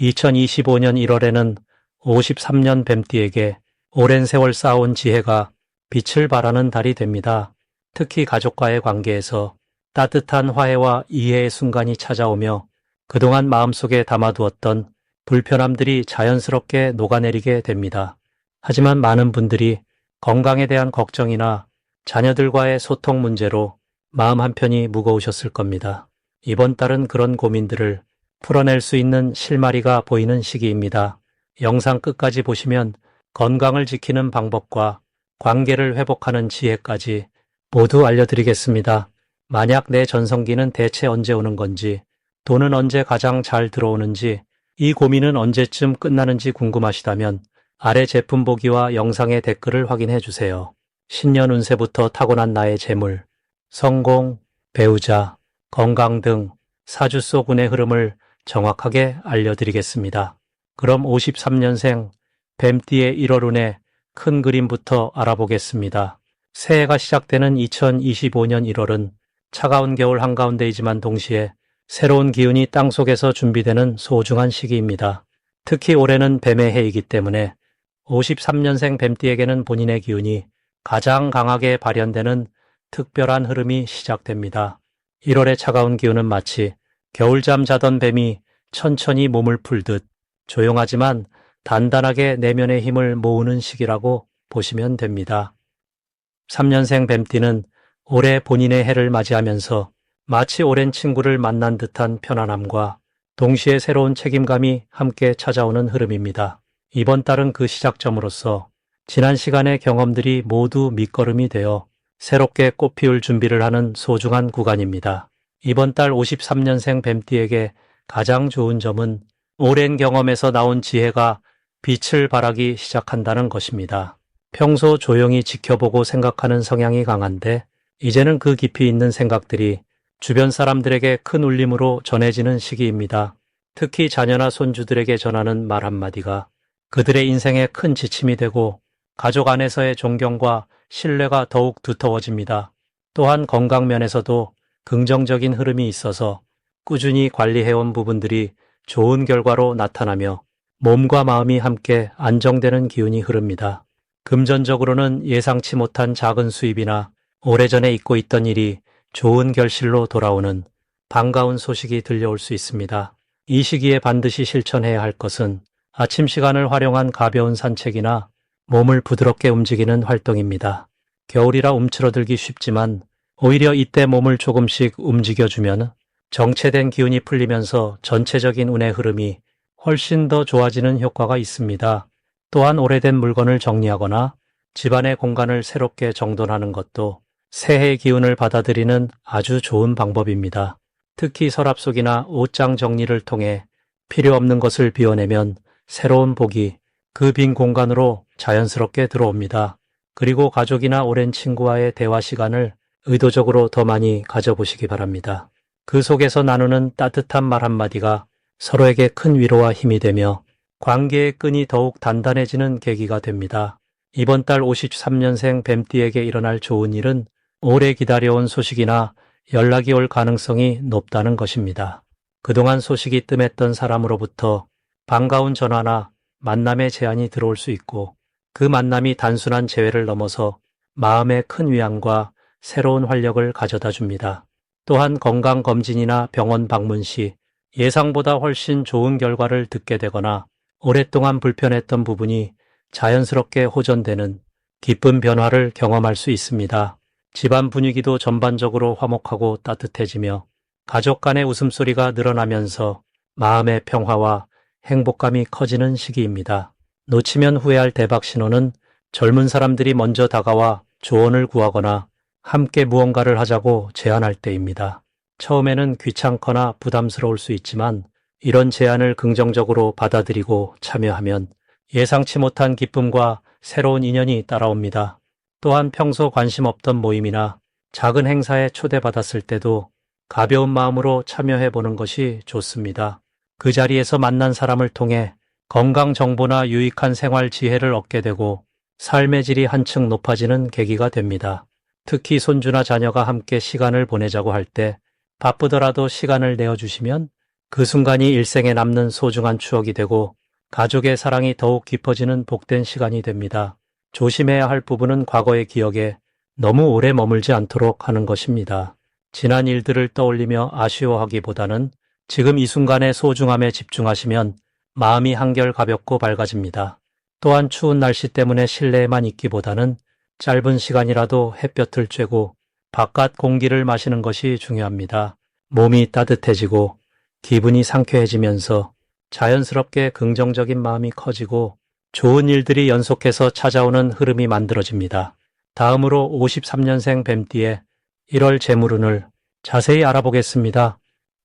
2025년 1월에는 53년 뱀띠에게 오랜 세월 쌓아온 지혜가 빛을 발하는 달이 됩니다. 특히 가족과의 관계에서 따뜻한 화해와 이해의 순간이 찾아오며 그동안 마음속에 담아두었던 불편함들이 자연스럽게 녹아내리게 됩니다. 하지만 많은 분들이 건강에 대한 걱정이나 자녀들과의 소통 문제로 마음 한편이 무거우셨을 겁니다. 이번 달은 그런 고민들을 풀어낼 수 있는 실마리가 보이는 시기입니다. 영상 끝까지 보시면 건강을 지키는 방법과 관계를 회복하는 지혜까지 모두 알려드리겠습니다. 만약 내 전성기는 대체 언제 오는 건지, 돈은 언제 가장 잘 들어오는지, 이 고민은 언제쯤 끝나는지 궁금하시다면 아래 제품 보기와 영상의 댓글을 확인해 주세요. 신년 운세부터 타고난 나의 재물, 성공, 배우자, 건강 등 사주 속 운의 흐름을 정확하게 알려드리겠습니다. 그럼 53년생 뱀띠의 1월 운의 큰 그림부터 알아보겠습니다. 새해가 시작되는 2025년 1월은 차가운 겨울 한가운데이지만 동시에 새로운 기운이 땅 속에서 준비되는 소중한 시기입니다. 특히 올해는 뱀의 해이기 때문에 53년생 뱀띠에게는 본인의 기운이 가장 강하게 발현되는 특별한 흐름이 시작됩니다. 1월의 차가운 기운은 마치 겨울잠 자던 뱀이 천천히 몸을 풀듯 조용하지만 단단하게 내면의 힘을 모으는 시기라고 보시면 됩니다. 3년생 뱀띠는 올해 본인의 해를 맞이하면서 마치 오랜 친구를 만난 듯한 편안함과 동시에 새로운 책임감이 함께 찾아오는 흐름입니다. 이번 달은 그 시작점으로서 지난 시간의 경험들이 모두 밑거름이 되어 새롭게 꽃피울 준비를 하는 소중한 구간입니다. 이번 달 53년생 뱀띠에게 가장 좋은 점은 오랜 경험에서 나온 지혜가 빛을 발하기 시작한다는 것입니다. 평소 조용히 지켜보고 생각하는 성향이 강한데 이제는 그 깊이 있는 생각들이 주변 사람들에게 큰 울림으로 전해지는 시기입니다. 특히 자녀나 손주들에게 전하는 말 한마디가 그들의 인생에 큰 지침이 되고 가족 안에서의 존경과 신뢰가 더욱 두터워집니다. 또한 건강 면에서도 긍정적인 흐름이 있어서 꾸준히 관리해온 부분들이 좋은 결과로 나타나며 몸과 마음이 함께 안정되는 기운이 흐릅니다. 금전적으로는 예상치 못한 작은 수입이나 오래전에 잊고 있던 일이 좋은 결실로 돌아오는 반가운 소식이 들려올 수 있습니다. 이 시기에 반드시 실천해야 할 것은 아침 시간을 활용한 가벼운 산책이나 몸을 부드럽게 움직이는 활동입니다. 겨울이라 움츠러들기 쉽지만 오히려 이때 몸을 조금씩 움직여주면 정체된 기운이 풀리면서 전체적인 운의 흐름이 훨씬 더 좋아지는 효과가 있습니다. 또한 오래된 물건을 정리하거나 집안의 공간을 새롭게 정돈하는 것도 새해의 기운을 받아들이는 아주 좋은 방법입니다. 특히 서랍 속이나 옷장 정리를 통해 필요 없는 것을 비워내면 새로운 복이 그 빈 공간으로 자연스럽게 들어옵니다. 그리고 가족이나 오랜 친구와의 대화 시간을 의도적으로 더 많이 가져보시기 바랍니다. 그 속에서 나누는 따뜻한 말 한마디가 서로에게 큰 위로와 힘이 되며 관계의 끈이 더욱 단단해지는 계기가 됩니다. 이번 달 53년생 뱀띠에게 일어날 좋은 일은 오래 기다려온 소식이나 연락이 올 가능성이 높다는 것입니다. 그동안 소식이 뜸했던 사람으로부터 반가운 전화나 만남의 제안이 들어올 수 있고 그 만남이 단순한 재회를 넘어서 마음의 큰 위안과 새로운 활력을 가져다 줍니다. 또한 건강검진이나 병원 방문 시 예상보다 훨씬 좋은 결과를 듣게 되거나 오랫동안 불편했던 부분이 자연스럽게 호전되는 기쁜 변화를 경험할 수 있습니다. 집안 분위기도 전반적으로 화목하고 따뜻해지며 가족 간의 웃음소리가 늘어나면서 마음의 평화와 행복감이 커지는 시기입니다. 놓치면 후회할 대박 신호는 젊은 사람들이 먼저 다가와 조언을 구하거나 함께 무언가를 하자고 제안할 때입니다. 처음에는 귀찮거나 부담스러울 수 있지만 이런 제안을 긍정적으로 받아들이고 참여하면 예상치 못한 기쁨과 새로운 인연이 따라옵니다. 또한 평소 관심 없던 모임이나 작은 행사에 초대받았을 때도 가벼운 마음으로 참여해 보는 것이 좋습니다. 그 자리에서 만난 사람을 통해 건강 정보나 유익한 생활 지혜를 얻게 되고 삶의 질이 한층 높아지는 계기가 됩니다. 특히 손주나 자녀가 함께 시간을 보내자고 할 때 바쁘더라도 시간을 내어주시면 그 순간이 일생에 남는 소중한 추억이 되고 가족의 사랑이 더욱 깊어지는 복된 시간이 됩니다. 조심해야 할 부분은 과거의 기억에 너무 오래 머물지 않도록 하는 것입니다. 지난 일들을 떠올리며 아쉬워하기보다는 지금 이 순간의 소중함에 집중하시면 마음이 한결 가볍고 밝아집니다. 또한 추운 날씨 때문에 실내에만 있기보다는 짧은 시간이라도 햇볕을 쬐고 바깥 공기를 마시는 것이 중요합니다. 몸이 따뜻해지고 기분이 상쾌해지면서 자연스럽게 긍정적인 마음이 커지고 좋은 일들이 연속해서 찾아오는 흐름이 만들어집니다. 다음으로 53년생 뱀띠의 1월 재물운을 자세히 알아보겠습니다.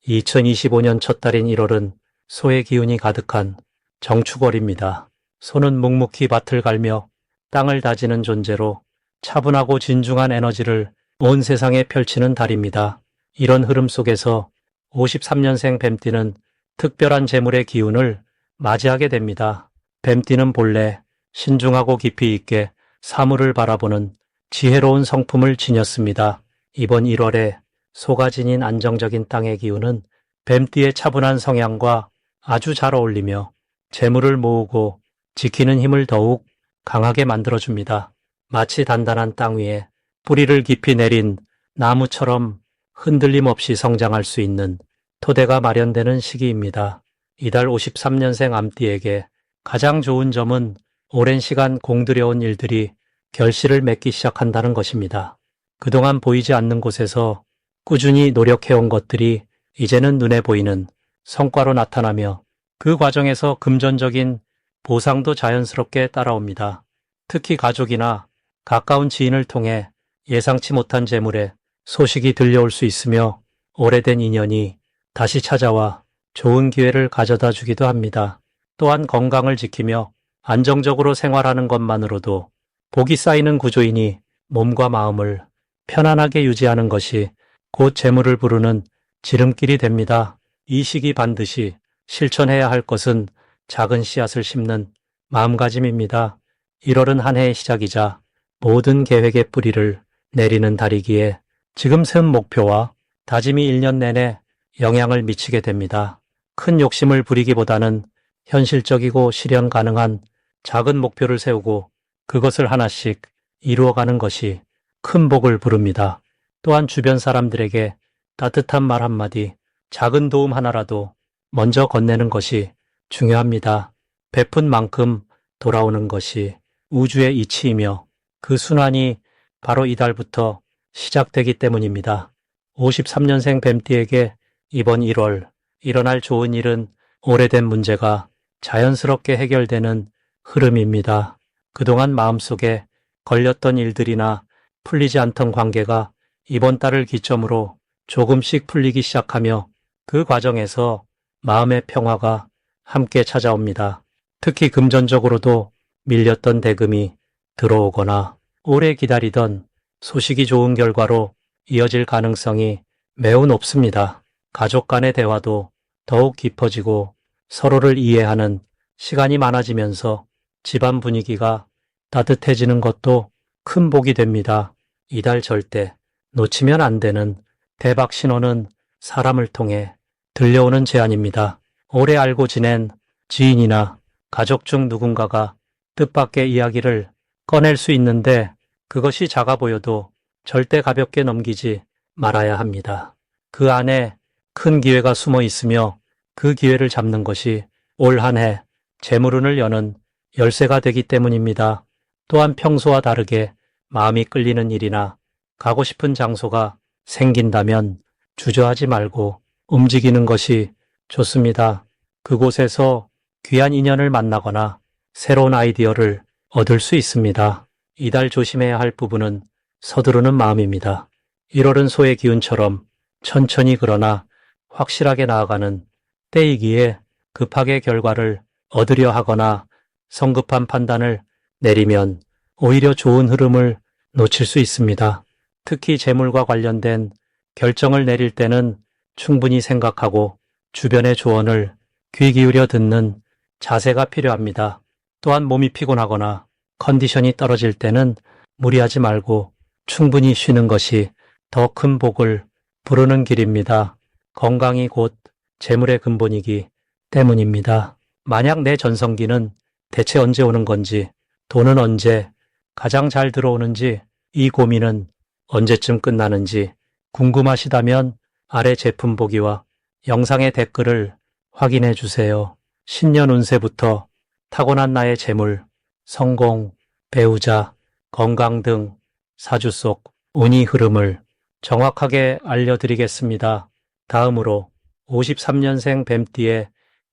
2025년 첫 달인 1월은 소의 기운이 가득한 정축월입니다. 소는 묵묵히 밭을 갈며 땅을 다지는 존재로 차분하고 진중한 에너지를 온 세상에 펼치는 달입니다. 이런 흐름 속에서 53년생 뱀띠는 특별한 재물의 기운을 맞이하게 됩니다. 뱀띠는 본래 신중하고 깊이 있게 사물을 바라보는 지혜로운 성품을 지녔습니다. 이번 1월에 소가 지닌 안정적인 땅의 기운은 뱀띠의 차분한 성향과 아주 잘 어울리며 재물을 모으고 지키는 힘을 더욱 강하게 만들어줍니다. 마치 단단한 땅 위에 뿌리를 깊이 내린 나무처럼 흔들림 없이 성장할 수 있는 토대가 마련되는 시기입니다. 이달 53년생 암띠에게 가장 좋은 점은 오랜 시간 공들여온 일들이 결실을 맺기 시작한다는 것입니다. 그동안 보이지 않는 곳에서 꾸준히 노력해온 것들이 이제는 눈에 보이는 성과로 나타나며 그 과정에서 금전적인 보상도 자연스럽게 따라옵니다. 특히 가족이나 가까운 지인을 통해 예상치 못한 재물에 소식이 들려올 수 있으며 오래된 인연이 다시 찾아와 좋은 기회를 가져다 주기도 합니다. 또한 건강을 지키며 안정적으로 생활하는 것만으로도 복이 쌓이는 구조이니 몸과 마음을 편안하게 유지하는 것이 곧 재물을 부르는 지름길이 됩니다. 이 시기 반드시 실천해야 할 것은 작은 씨앗을 심는 마음가짐입니다. 1월은 한 해의 시작이자 모든 계획의 뿌리를 내리는 달이기에 지금 세운 목표와 다짐이 1년 내내 영향을 미치게 됩니다. 큰 욕심을 부리기보다는 현실적이고 실현 가능한 작은 목표를 세우고 그것을 하나씩 이루어가는 것이 큰 복을 부릅니다. 또한 주변 사람들에게 따뜻한 말 한마디, 작은 도움 하나라도 먼저 건네는 것이 중요합니다. 베푼 만큼 돌아오는 것이 우주의 이치이며 그 순환이 바로 이달부터 시작되기 때문입니다. 53년생 뱀띠에게 이번 1월 일어날 좋은 일은 오래된 문제가 자연스럽게 해결되는 흐름입니다. 그동안 마음속에 걸렸던 일들이나 풀리지 않던 관계가 이번 달을 기점으로 조금씩 풀리기 시작하며 그 과정에서 마음의 평화가 함께 찾아옵니다. 특히 금전적으로도 밀렸던 대금이 들어오거나 오래 기다리던 소식이 좋은 결과로 이어질 가능성이 매우 높습니다. 가족 간의 대화도 더욱 깊어지고 서로를 이해하는 시간이 많아지면서 집안 분위기가 따뜻해지는 것도 큰 복이 됩니다. 이달 절대 놓치면 안 되는 대박 신호는 사람을 통해 들려오는 제안입니다. 오래 알고 지낸 지인이나 가족 중 누군가가 뜻밖의 이야기를 꺼낼 수 있는데 그것이 작아 보여도 절대 가볍게 넘기지 말아야 합니다. 그 안에 큰 기회가 숨어 있으며 그 기회를 잡는 것이 올 한 해 재물운을 여는 열쇠가 되기 때문입니다. 또한 평소와 다르게 마음이 끌리는 일이나 가고 싶은 장소가 생긴다면 주저하지 말고 움직이는 것이 좋습니다. 그곳에서 귀한 인연을 만나거나 새로운 아이디어를 얻을 수 있습니다. 이달 조심해야 할 부분은 서두르는 마음입니다. 1월은 소의 기운처럼 천천히 그러나 확실하게 나아가는 때이기에 급하게 결과를 얻으려 하거나 성급한 판단을 내리면 오히려 좋은 흐름을 놓칠 수 있습니다. 특히 재물과 관련된 결정을 내릴 때는 충분히 생각하고 주변의 조언을 귀 기울여 듣는 자세가 필요합니다. 또한 몸이 피곤하거나 컨디션이 떨어질 때는 무리하지 말고 충분히 쉬는 것이 더 큰 복을 부르는 길입니다. 건강이 곧 재물의 근본이기 때문입니다. 만약 내 전성기는 대체 언제 오는 건지, 돈은 언제 가장 잘 들어오는지, 이 고민은 언제쯤 끝나는지 궁금하시다면 아래 제품 보기와 영상의 댓글을 확인해 주세요. 신년 운세부터 타고난 나의 재물, 성공, 배우자, 건강 등 사주 속 운이 흐름을 정확하게 알려드리겠습니다. 다음으로 53년생 뱀띠의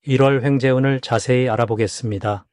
1월 횡재운을 자세히 알아보겠습니다.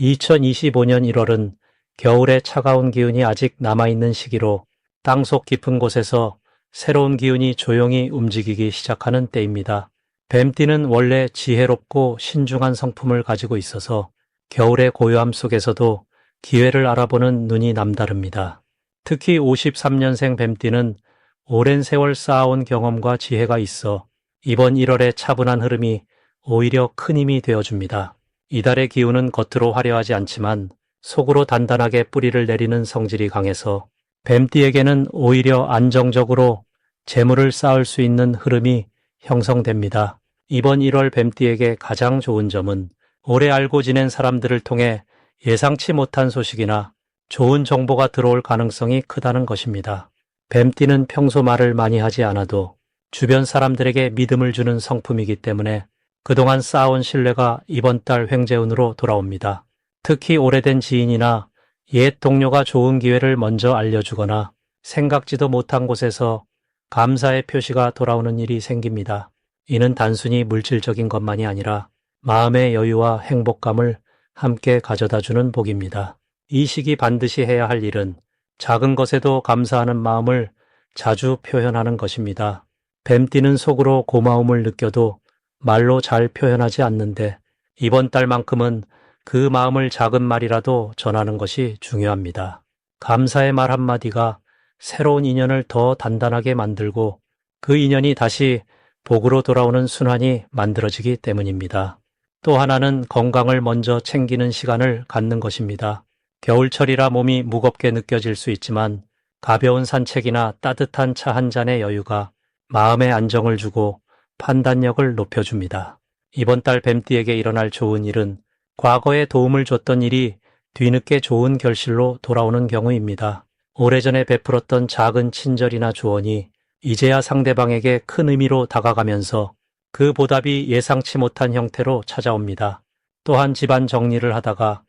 2025년 1월은 겨울의 차가운 기운이 아직 남아있는 시기로 땅속 깊은 곳에서 새로운 기운이 조용히 움직이기 시작하는 때입니다. 뱀띠는 원래 지혜롭고 신중한 성품을 가지고 있어서 겨울의 고요함 속에서도 기회를 알아보는 눈이 남다릅니다. 특히 53년생 뱀띠는 오랜 세월 쌓아온 경험과 지혜가 있어 이번 1월의 차분한 흐름이 오히려 큰 힘이 되어줍니다. 이달의 기운은 겉으로 화려하지 않지만 속으로 단단하게 뿌리를 내리는 성질이 강해서 뱀띠에게는 오히려 안정적으로 재물을 쌓을 수 있는 흐름이 형성됩니다. 이번 1월 뱀띠에게 가장 좋은 점은 오래 알고 지낸 사람들을 통해 예상치 못한 소식이나 좋은 정보가 들어올 가능성이 크다는 것입니다. 뱀띠는 평소 말을 많이 하지 않아도 주변 사람들에게 믿음을 주는 성품이기 때문에 그동안 쌓아온 신뢰가 이번 달 횡재운으로 돌아옵니다. 특히 오래된 지인이나 옛 동료가 좋은 기회를 먼저 알려주거나 생각지도 못한 곳에서 감사의 표시가 돌아오는 일이 생깁니다. 이는 단순히 물질적인 것만이 아니라 마음의 여유와 행복감을 함께 가져다 주는 복입니다. 이 시기 반드시 해야 할 일은 작은 것에도 감사하는 마음을 자주 표현하는 것입니다. 뱀띠는 속으로 고마움을 느껴도 말로 잘 표현하지 않는데 이번 달만큼은 그 마음을 작은 말이라도 전하는 것이 중요합니다. 감사의 말 한마디가 새로운 인연을 더 단단하게 만들고 그 인연이 다시 복으로 돌아오는 순환이 만들어지기 때문입니다. 또 하나는 건강을 먼저 챙기는 시간을 갖는 것입니다. 겨울철이라 몸이 무겁게 느껴질 수 있지만 가벼운 산책이나 따뜻한 차 한 잔의 여유가 마음의 안정을 주고 판단력을 높여줍니다. 이번 달 뱀띠에게 일어날 좋은 일은 과거에 도움을 줬던 일이 뒤늦게 좋은 결실로 돌아오는 경우입니다. 오래전에 베풀었던 작은 친절이나 조언이 이제야 상대방에게 큰 의미로 다가가면서 그 보답이 예상치 못한 형태로 찾아옵니다. 또한 집안 정리를 하다가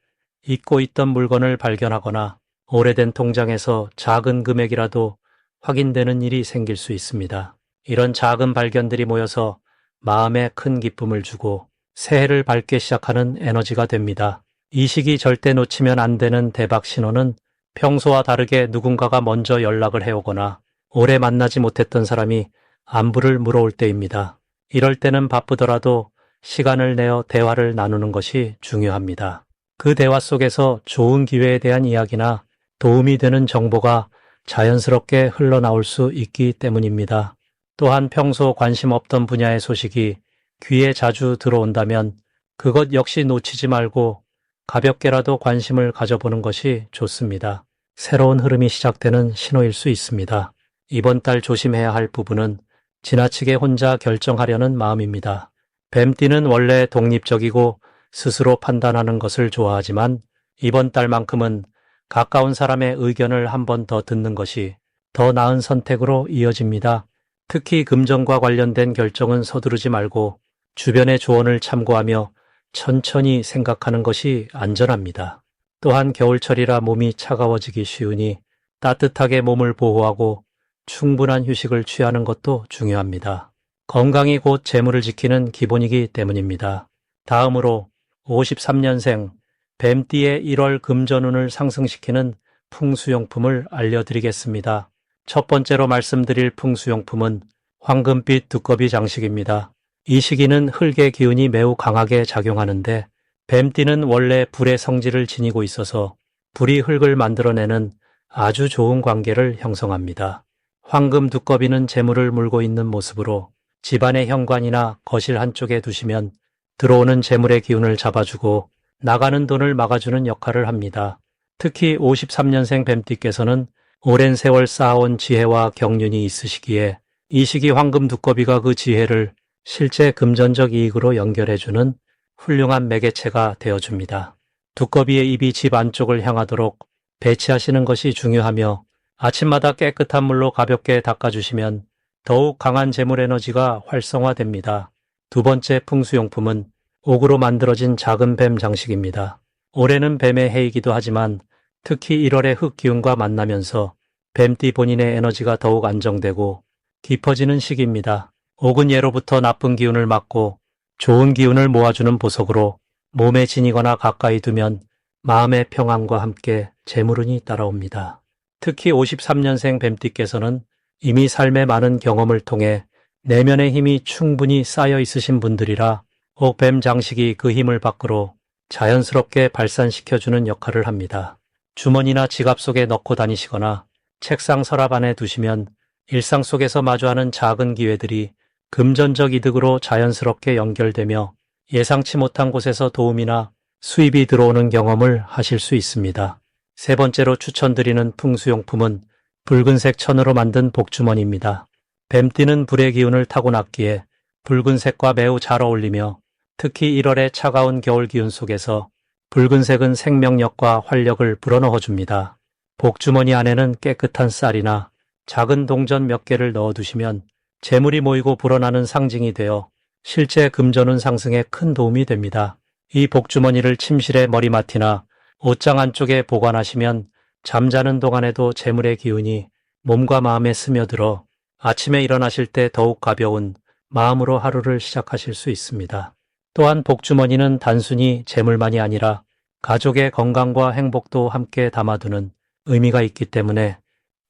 잊고 있던 물건을 발견하거나 오래된 통장에서 작은 금액이라도 확인되는 일이 생길 수 있습니다. 이런 작은 발견들이 모여서 마음에 큰 기쁨을 주고 새해를 밝게 시작하는 에너지가 됩니다. 이 시기 절대 놓치면 안 되는 대박 신호는 평소와 다르게 누군가가 먼저 연락을 해오거나 오래 만나지 못했던 사람이 안부를 물어올 때입니다. 이럴 때는 바쁘더라도 시간을 내어 대화를 나누는 것이 중요합니다. 그 대화 속에서 좋은 기회에 대한 이야기나 도움이 되는 정보가 자연스럽게 흘러나올 수 있기 때문입니다. 또한 평소 관심 없던 분야의 소식이 귀에 자주 들어온다면 그것 역시 놓치지 말고 가볍게라도 관심을 가져보는 것이 좋습니다. 새로운 흐름이 시작되는 신호일 수 있습니다. 이번 달 조심해야 할 부분은 지나치게 혼자 결정하려는 마음입니다. 뱀띠는 원래 독립적이고 스스로 판단하는 것을 좋아하지만 이번 달만큼은 가까운 사람의 의견을 한 번 더 듣는 것이 더 나은 선택으로 이어집니다. 특히 금전과 관련된 결정은 서두르지 말고 주변의 조언을 참고하며 천천히 생각하는 것이 안전합니다. 또한 겨울철이라 몸이 차가워지기 쉬우니 따뜻하게 몸을 보호하고 충분한 휴식을 취하는 것도 중요합니다. 건강이 곧 재물을 지키는 기본이기 때문입니다. 다음으로 53년생 뱀띠의 1월 금전운을 상승시키는 풍수용품을 알려드리겠습니다. 첫 번째로 말씀드릴 풍수용품은 황금빛 두꺼비 장식입니다. 이 시기는 흙의 기운이 매우 강하게 작용하는데 뱀띠는 원래 불의 성질을 지니고 있어서 불이 흙을 만들어내는 아주 좋은 관계를 형성합니다. 황금 두꺼비는 재물을 물고 있는 모습으로 집안의 현관이나 거실 한쪽에 두시면 들어오는 재물의 기운을 잡아주고 나가는 돈을 막아주는 역할을 합니다. 특히 53년생 뱀띠께서는 오랜 세월 쌓아온 지혜와 경륜이 있으시기에 이 시기 황금 두꺼비가 그 지혜를 실제 금전적 이익으로 연결해주는 훌륭한 매개체가 되어줍니다. 두꺼비의 입이 집 안쪽을 향하도록 배치하시는 것이 중요하며 아침마다 깨끗한 물로 가볍게 닦아주시면 더욱 강한 재물 에너지가 활성화됩니다. 두 번째 풍수용품은 옥으로 만들어진 작은 뱀 장식입니다. 올해는 뱀의 해이기도 하지만 특히 1월의 흙 기운과 만나면서 뱀띠 본인의 에너지가 더욱 안정되고 깊어지는 시기입니다. 옥은 예로부터 나쁜 기운을 막고 좋은 기운을 모아주는 보석으로 몸에 지니거나 가까이 두면 마음의 평안과 함께 재물운이 따라옵니다. 특히 53년생 뱀띠께서는 이미 삶의 많은 경험을 통해 내면의 힘이 충분히 쌓여 있으신 분들이라 옥뱀 장식이 그 힘을 밖으로 자연스럽게 발산시켜주는 역할을 합니다. 주머니나 지갑 속에 넣고 다니시거나 책상 서랍 안에 두시면 일상 속에서 마주하는 작은 기회들이 금전적 이득으로 자연스럽게 연결되며 예상치 못한 곳에서 도움이나 수입이 들어오는 경험을 하실 수 있습니다. 세 번째로 추천드리는 풍수용품은 붉은색 천으로 만든 복주머니입니다. 뱀띠는 불의 기운을 타고났기에 붉은색과 매우 잘 어울리며 특히 1월의 차가운 겨울 기운 속에서 붉은색은 생명력과 활력을 불어넣어 줍니다. 복주머니 안에는 깨끗한 쌀이나 작은 동전 몇 개를 넣어두시면 재물이 모이고 불어나는 상징이 되어 실제 금전운 상승에 큰 도움이 됩니다. 이 복주머니를 침실의 머리맡이나 옷장 안쪽에 보관하시면 잠자는 동안에도 재물의 기운이 몸과 마음에 스며들어 아침에 일어나실 때 더욱 가벼운 마음으로 하루를 시작하실 수 있습니다. 또한 복주머니는 단순히 재물만이 아니라 가족의 건강과 행복도 함께 담아두는 의미가 있기 때문에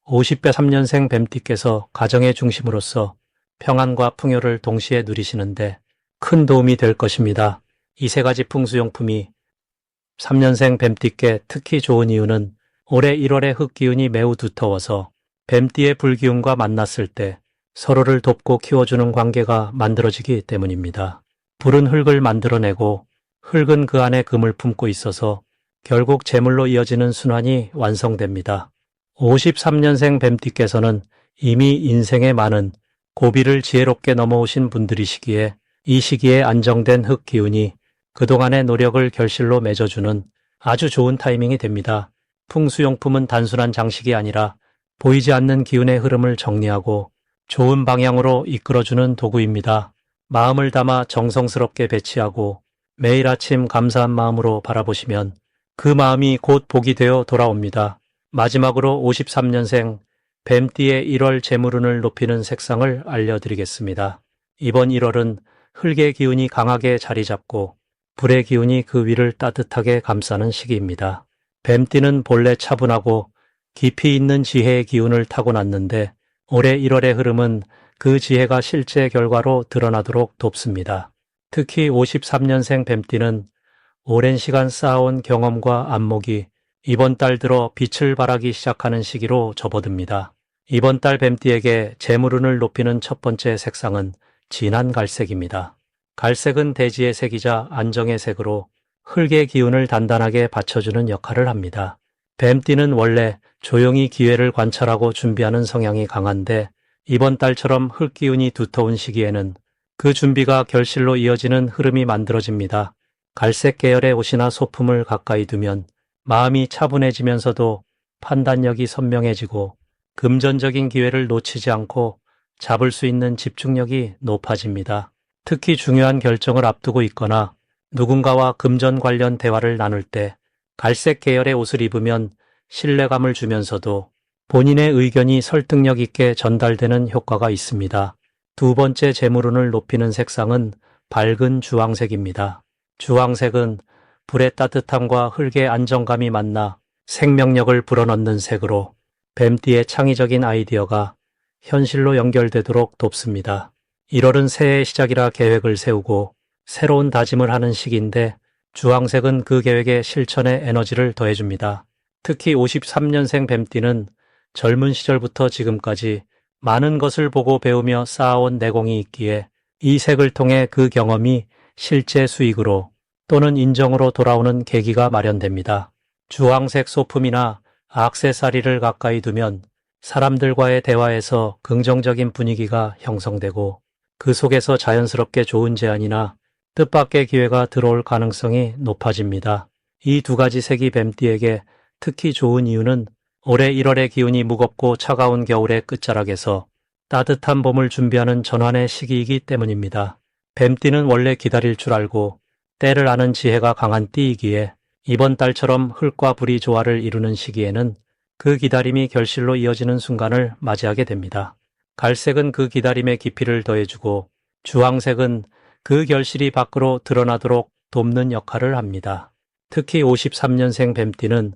50배 3년생 뱀띠께서 가정의 중심으로서 평안과 풍요를 동시에 누리시는데 큰 도움이 될 것입니다. 이 세 가지 풍수용품이 3년생 뱀띠께 특히 좋은 이유는 올해 1월의 흙기운이 매우 두터워서 뱀띠의 불기운과 만났을 때 서로를 돕고 키워주는 관계가 만들어지기 때문입니다. 불은 흙을 만들어내고 흙은 그 안에 금을 품고 있어서 결국 재물로 이어지는 순환이 완성됩니다. 53년생 뱀띠께서는 이미 인생에 많은 고비를 지혜롭게 넘어오신 분들이시기에 이 시기에 안정된 흙 기운이 그동안의 노력을 결실로 맺어주는 아주 좋은 타이밍이 됩니다. 풍수용품은 단순한 장식이 아니라 보이지 않는 기운의 흐름을 정리하고 좋은 방향으로 이끌어주는 도구입니다. 마음을 담아 정성스럽게 배치하고 매일 아침 감사한 마음으로 바라보시면 그 마음이 곧 복이 되어 돌아옵니다. 마지막으로 53년생 뱀띠의 1월 재물운을 높이는 색상을 알려드리겠습니다. 이번 1월은 흙의 기운이 강하게 자리 잡고 불의 기운이 그 위를 따뜻하게 감싸는 시기입니다. 뱀띠는 본래 차분하고 깊이 있는 지혜의 기운을 타고났는데 올해 1월의 흐름은 그 지혜가 실제 결과로 드러나도록 돕습니다. 특히 53년생 뱀띠는 오랜 시간 쌓아온 경험과 안목이 이번 달 들어 빛을 발하기 시작하는 시기로 접어듭니다. 이번 달 뱀띠에게 재물운을 높이는 첫 번째 색상은 진한 갈색입니다. 갈색은 대지의 색이자 안정의 색으로 흙의 기운을 단단하게 받쳐주는 역할을 합니다. 뱀띠는 원래 조용히 기회를 관찰하고 준비하는 성향이 강한데 이번 달처럼 흙 기운이 두터운 시기에는 그 준비가 결실로 이어지는 흐름이 만들어집니다. 갈색 계열의 옷이나 소품을 가까이 두면 마음이 차분해지면서도 판단력이 선명해지고 금전적인 기회를 놓치지 않고 잡을 수 있는 집중력이 높아집니다. 특히 중요한 결정을 앞두고 있거나 누군가와 금전 관련 대화를 나눌 때 갈색 계열의 옷을 입으면 신뢰감을 주면서도 본인의 의견이 설득력 있게 전달되는 효과가 있습니다. 두 번째 재물운을 높이는 색상은 밝은 주황색입니다. 주황색은 불의 따뜻함과 흙의 안정감이 만나 생명력을 불어넣는 색으로 뱀띠의 창의적인 아이디어가 현실로 연결되도록 돕습니다. 1월은 새해의 시작이라 계획을 세우고 새로운 다짐을 하는 시기인데 주황색은 그 계획의 실천에 에너지를 더해줍니다. 특히 53년생 뱀띠는 젊은 시절부터 지금까지 많은 것을 보고 배우며 쌓아온 내공이 있기에 이 색을 통해 그 경험이 실제 수익으로 또는 인정으로 돌아오는 계기가 마련됩니다. 주황색 소품이나 악세사리를 가까이 두면 사람들과의 대화에서 긍정적인 분위기가 형성되고 그 속에서 자연스럽게 좋은 제안이나 뜻밖의 기회가 들어올 가능성이 높아집니다. 이 두 가지 색이 뱀띠에게 특히 좋은 이유는 올해 1월의 기운이 무겁고 차가운 겨울의 끝자락에서 따뜻한 봄을 준비하는 전환의 시기이기 때문입니다. 뱀띠는 원래 기다릴 줄 알고 때를 아는 지혜가 강한 띠이기에 이번 달처럼 흙과 불이 조화를 이루는 시기에는 그 기다림이 결실로 이어지는 순간을 맞이하게 됩니다. 갈색은 그 기다림의 깊이를 더해주고 주황색은 그 결실이 밖으로 드러나도록 돕는 역할을 합니다. 특히 53년생 뱀띠는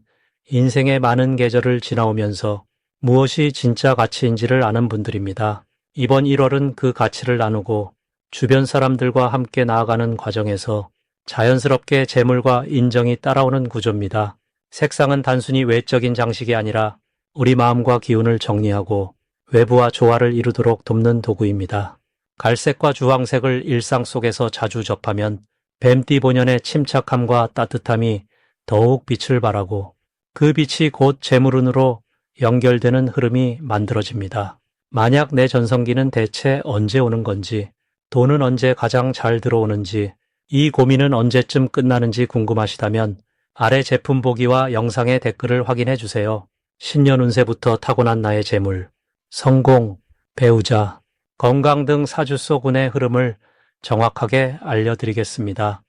인생의 많은 계절을 지나오면서 무엇이 진짜 가치인지를 아는 분들입니다. 이번 1월은 그 가치를 나누고 주변 사람들과 함께 나아가는 과정에서 자연스럽게 재물과 인정이 따라오는 구조입니다. 색상은 단순히 외적인 장식이 아니라 우리 마음과 기운을 정리하고 외부와 조화를 이루도록 돕는 도구입니다. 갈색과 주황색을 일상 속에서 자주 접하면 뱀띠 본연의 침착함과 따뜻함이 더욱 빛을 발하고 그 빛이 곧 재물운으로 연결되는 흐름이 만들어집니다. 만약 내 전성기는 대체 언제 오는 건지, 돈은 언제 가장 잘 들어오는지, 이 고민은 언제쯤 끝나는지 궁금하시다면 아래 제품 보기와 영상의 댓글을 확인해 주세요. 신년 운세부터 타고난 나의 재물, 성공, 배우자, 건강 등 사주 속 운의 흐름을 정확하게 알려드리겠습니다.